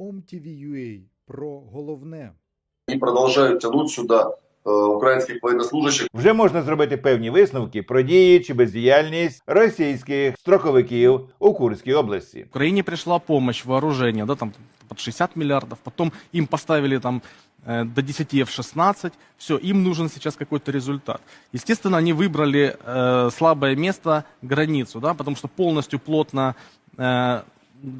OMTV.ua про головне. Они продолжают тянуть сюда э, украинских военнослужащих. Вже можна зробити певні висновки про дії чи бездіяльність російських строковиків у Курській області. Украине пришла помощь, вооружение, да, там под 60 миллиардов, потом им поставили там э, до 10 F-16, все, им нужен сейчас какой-то результат. Естественно, они выбрали э, слабое место, границу, да, потому что полностью плотно э,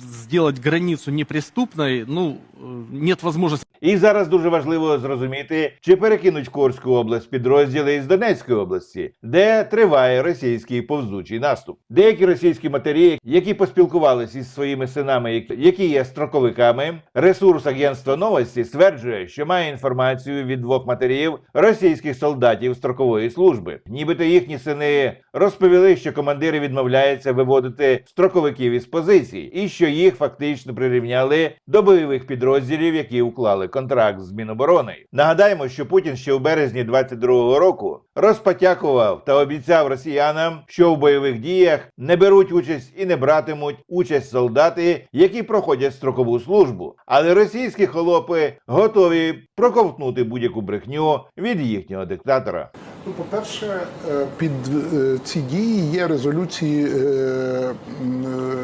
сделать границу неприступной, ну, э, нет возможности. І зараз дуже важливо зрозуміти, чи перекинуть в Курську область підрозділи із Донецької області, де триває російський повзучий наступ. Деякі російські матері, які поспілкувалися із своїми синами, які- є строковиками, ресурс агентства новості стверджує, що має інформацію від двох матерів російських солдатів строкової служби. Нібито їхні сини розповіли, що командири відмовляються виводити строковиків із позицій, і що їх фактично прирівняли до бойових підрозділів, які уклали контракт з Міноборони. Нагадаємо, що Путін ще у березні 22-го року розпотякував та обіцяв росіянам, що в бойових діях не беруть участь і не братимуть участь солдати, які проходять строкову службу. Але російські холопи готові проковтнути будь-яку брехню від їхнього диктатора. Ну, по-перше, е, під е, ці дії є резолюції е,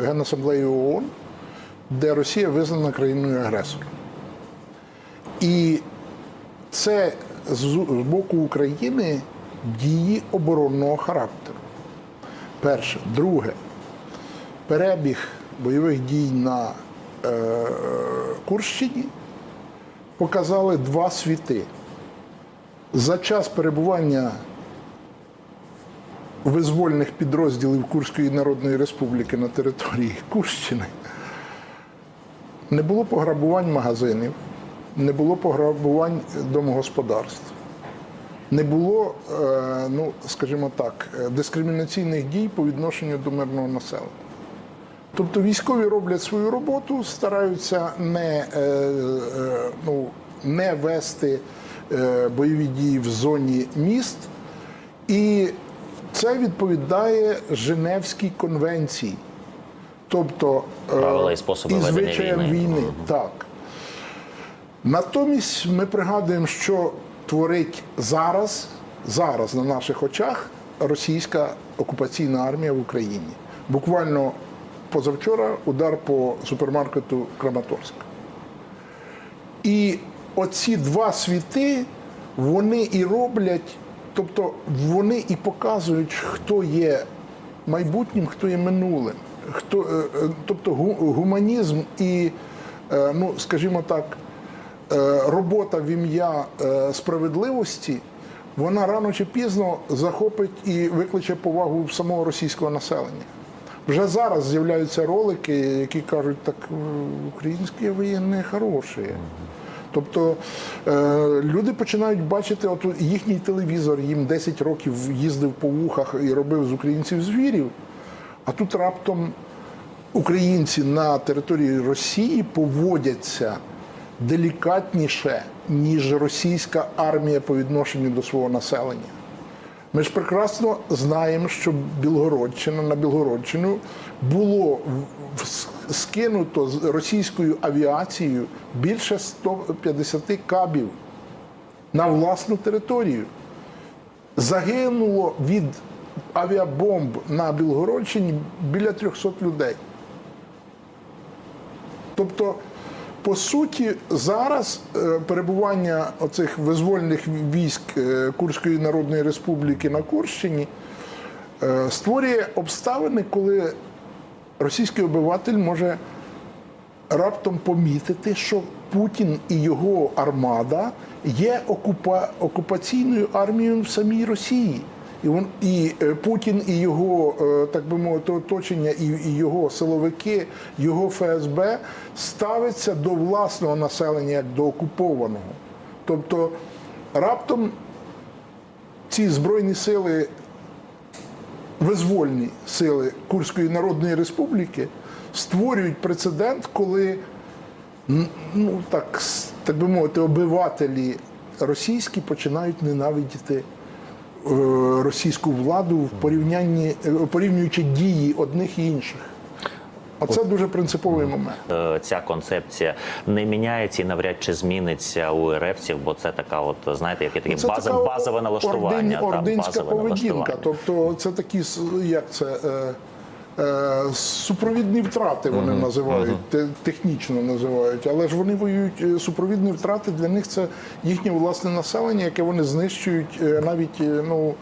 Генасамблеї ООН, де Росія визнана країною агресором. І це з боку України дії оборонного характеру. Перше. Друге, перебіг бойових дій на Курщині показали два світи. За час перебування визвольних підрозділів Курської Народної Республіки на території Курщини не було пограбувань магазинів, не було пограбувань домогосподарств, не було, е, ну, скажімо так, е, дискримінаційних дій по відношенню до мирного населення. Тобто військові роблять свою роботу, стараються не, е, ну, не вести бойові дії в зоні міст, і це відповідає Женевській конвенції. Тобто е, Правила і способи і звичаєм війни. війни. Так. Натомість ми пригадуємо, що творить зараз, зараз на наших очах російська окупаційна армія в Україні. Буквально позавчора удар по супермаркету Краматорськ. І оці два світи, вони і роблять, тобто вони і показують, хто є майбутнім, хто є минулим. Хто, е, е, тобто гуманізм і, е, ну, скажімо так, робота в ім'я справедливості, вона рано чи пізно захопить і викличе повагу самого російського населення. Вже зараз з'являються ролики, які кажуть, так українські воєнні хороші. Тобто е, люди починають бачити, от їхній телевізор їм 10 років їздив по вухах і робив з українців звірів, а тут раптом українці на території Росії поводяться делікатніше, ніж російська армія по відношенню до свого населення. Ми ж прекрасно знаємо, що Білгородщина на Білгородщину було скинуто з російською авіацією більше 150 кабів на власну територію. Загинуло від авіабомб на Білгородщині біля 300 людей. Тобто, по суті, зараз е, перебування оцих визвольних військ е, Курської Народної Республіки на Курщині е, створює обставини, коли російський обиватель може раптом помітити, що Путін і його армада є окупа... окупаційною армією в самій Росії. І, він, і е, Путін і його, е, так би мовити, оточення, і, його силовики, його ФСБ ставиться до власного населення як до окупованого. Тобто раптом ці збройні сили визвольні сили Курської Народної Республіки створюють прецедент, коли ну так, так би мовити, обивателі російські починають ненавидіти російську владу в порівнянні е, порівнюючи дії одних і інших. це дуже принциповий момент. Е, Ця концепція не міняється і навряд чи зміниться у РФців, бо це така, от знаєте, яке таке Це така базове налаштування. Ординська та, базове поведінка. налаштування. Тобто це такі як це. Е, е, Супровідні втрати вони називають, те- технічно називають, але ж вони воюють. е, Супровідні втрати для них це їхнє власне населення, яке вони знищують е, навіть е, ну,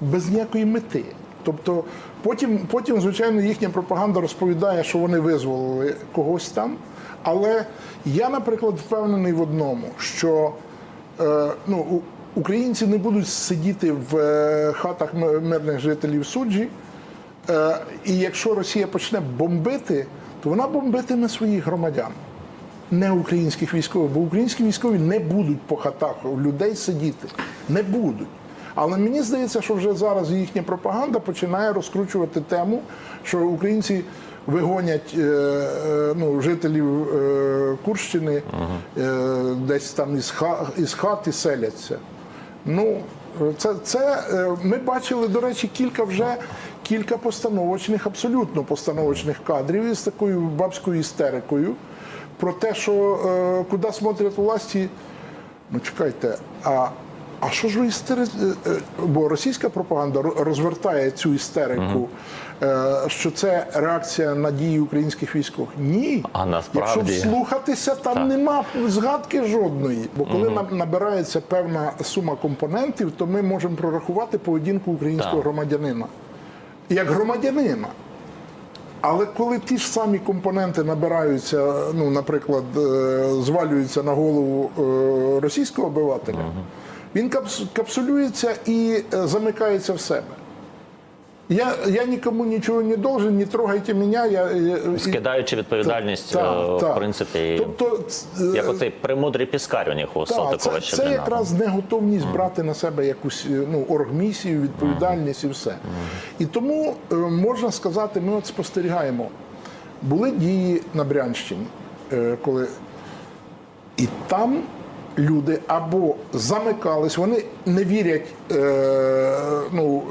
без ніякої мети. Тобто потім, потім, звичайно, їхня пропаганда розповідає, що вони визволили когось там. Але я, наприклад, впевнений в одному, що е, ну, українці не будуть сидіти в е, хатах мирних жителів суджі. Е, і якщо Росія почне бомбити, то вона бомбитиме своїх громадян, не українських військових, бо українські військові не будуть по хатах людей сидіти. Не будуть. Але мені здається, що вже зараз їхня пропаганда починає розкручувати тему, що українці вигонять е, е, ну, жителів Курщини е, десь там із, ха, із хат і селяться. Ну, це, це ми бачили, до речі, кілька вже кілька постановочних, абсолютно постановочних кадрів із такою бабською істерикою про те, що е, куди смотрять власті. Ну чекайте, а, а що ж ви істери... е, е, Бо російська пропаганда розвертає цю істерику, е, що це реакція на дії українських військових. Ні. А насправді- Якщо вслухатися, там нема згадки жодної. Бо коли нам набирається певна сума компонентів, то ми можемо прорахувати поведінку українського Так. громадянина. Як громадянина. Але коли ті ж самі компоненти набираються, ну, наприклад, е, звалюються на голову е, російського обивателя, він капс- капсулюється і е, замикається в себе. Я, я нікому нічого не должен, не трогайте мене. Я, я, Скидаючи відповідальність, Так, е, в принципі, Тобто, е, як оцей премудрий піскар у них у так, Салтикова це, це якраз неготовність брати на себе якусь е, ну, оргмісію, відповідальність і все. І тому можна сказати, ми от спостерігаємо. Були дії на Брянщині, коли і там люди або замикались, вони не вірять е, ну,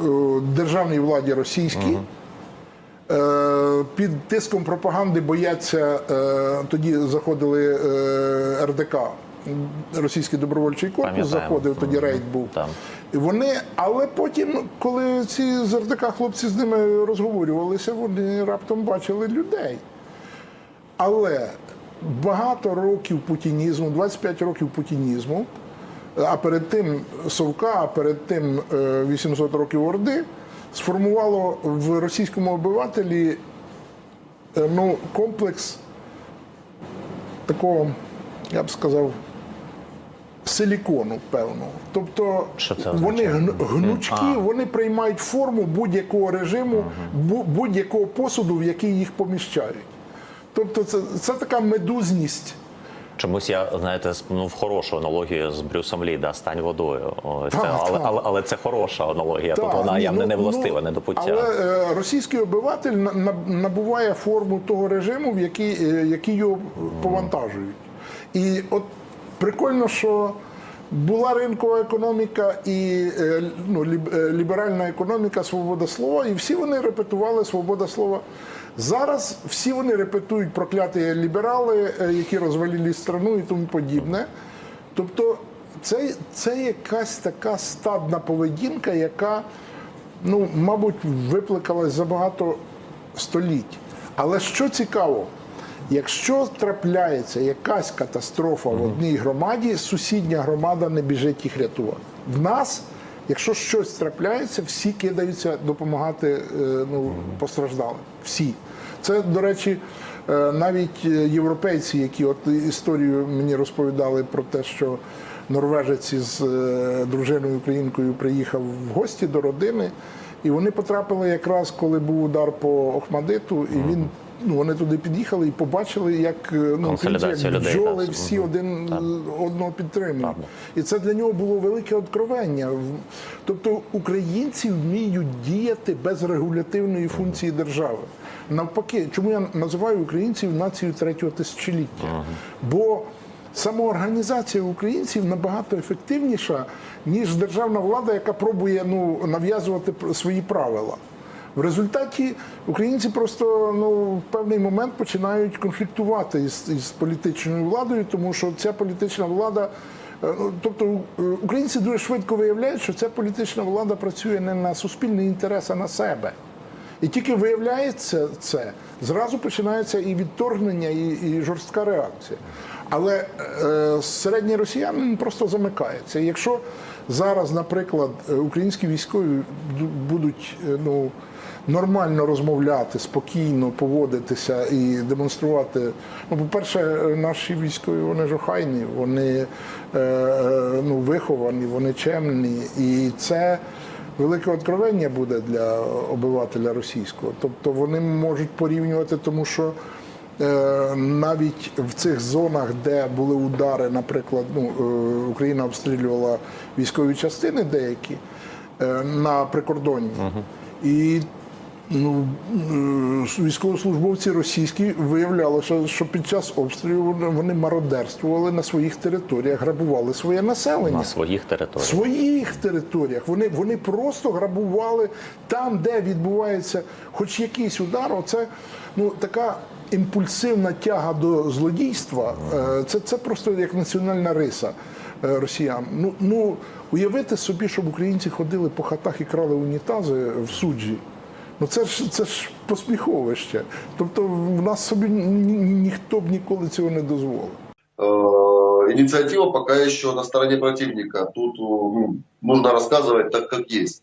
е, державній владі російській. Е, Під тиском пропаганди бояться, е, тоді заходили РДК, російський добровольчий корпус заходив, тоді рейд був. Там. Вони, але потім, коли ці з РДК хлопці з ними розговорювалися, вони раптом бачили людей. Але багато років путінізму, 25 років путінізму, а перед тим Совка, а перед тим е, 800 років Орди, сформувало в російському обивателі е, ну, комплекс такого, я б сказав, силікону певного. Тобто вони гнучкі, вони приймають форму будь-якого режиму, бу- будь-якого посуду, в який їх поміщають. Тобто це, це така медузність. Чомусь я знаєте ну, в хорошу аналогію з Брюсом Лі, да, стань водою. Ось Так, це, але, так. але, але це хороша аналогія. Тут Так, вона ні, явно ну, не властива, ну, не до пуття. Але е, російський обиватель на- на- набуває форму того режиму, в який, е, який його повантажують. І от прикольно, що була ринкова економіка і е, ну, ліберальна економіка, свобода слова, і всі вони репетували свобода слова. Зараз всі вони репетують прокляті ліберали, е, які розвалили страну і тому подібне. Тобто це, це якась така стадна поведінка, яка, ну, мабуть, викликалась за багато століть. Але що цікаво, якщо трапляється якась катастрофа в одній громаді, сусідня громада не біжить їх рятувати. В нас, якщо щось трапляється, всі кидаються допомагати е, ну, постраждалим. Всі. Це, до речі, е, навіть е, європейці, які от історію мені розповідали про те, що норвежець із дружиною українкою приїхав в гості до родини, і вони потрапили якраз, коли був удар по Охмадиту, і він. Ну, вони туди під'їхали і побачили, як е, ну, як людей, бджоли так. всі один Так. одного підтримують. І це для нього було велике откровення. Тобто українці вміють діяти без регулятивної функції держави. Навпаки, чому я називаю українців нацією третього тисячоліття? Бо самоорганізація українців набагато ефективніша, ніж державна влада, яка пробує ну, нав'язувати свої правила. В результаті українці просто ну, в певний момент починають конфліктувати із, із політичною владою, тому що ця політична влада. е, ну, Тобто е, українці дуже швидко виявляють, що ця політична влада працює не на суспільний інтерес, а на себе. І тільки виявляється це, зразу починається і відторгнення, і, і жорстка реакція. Але е, середній росіянин просто замикається. Якщо зараз, наприклад, е, українські військові будуть е, ну, нормально розмовляти, спокійно поводитися і демонструвати. Ну, по-перше, наші військові вони ж охайні, вони е, е, ну, виховані, вони чемні. І це велике откровення буде для обивателя російського. Тобто вони можуть порівнювати, тому що е, навіть в цих зонах, де були удари, наприклад, ну, е, Україна обстрілювала військові частини деякі е, на прикордонні. І ну, е, військовослужбовці російські виявлялося, що під час обстрілу вони- мародерствували на своїх територіях, грабували своє населення на своїх територіях. своїх територіях. Вони, вони просто грабували там, де відбувається хоч якийсь удар. Оце ну, така імпульсивна тяга до злодійства. Е, Це, це просто як національна риса е, росіян. Ну, ну, уявити собі, щоб українці ходили по хатах і крали унітази в суджі. Ну це ж це ж посміховище. Тобто в нас собі ні- ні- ніхто б ніколи цього не дозволив. Э, Инициатива пока еще на стороне противника. Тут э, ну, нужно рассказывать так, как есть.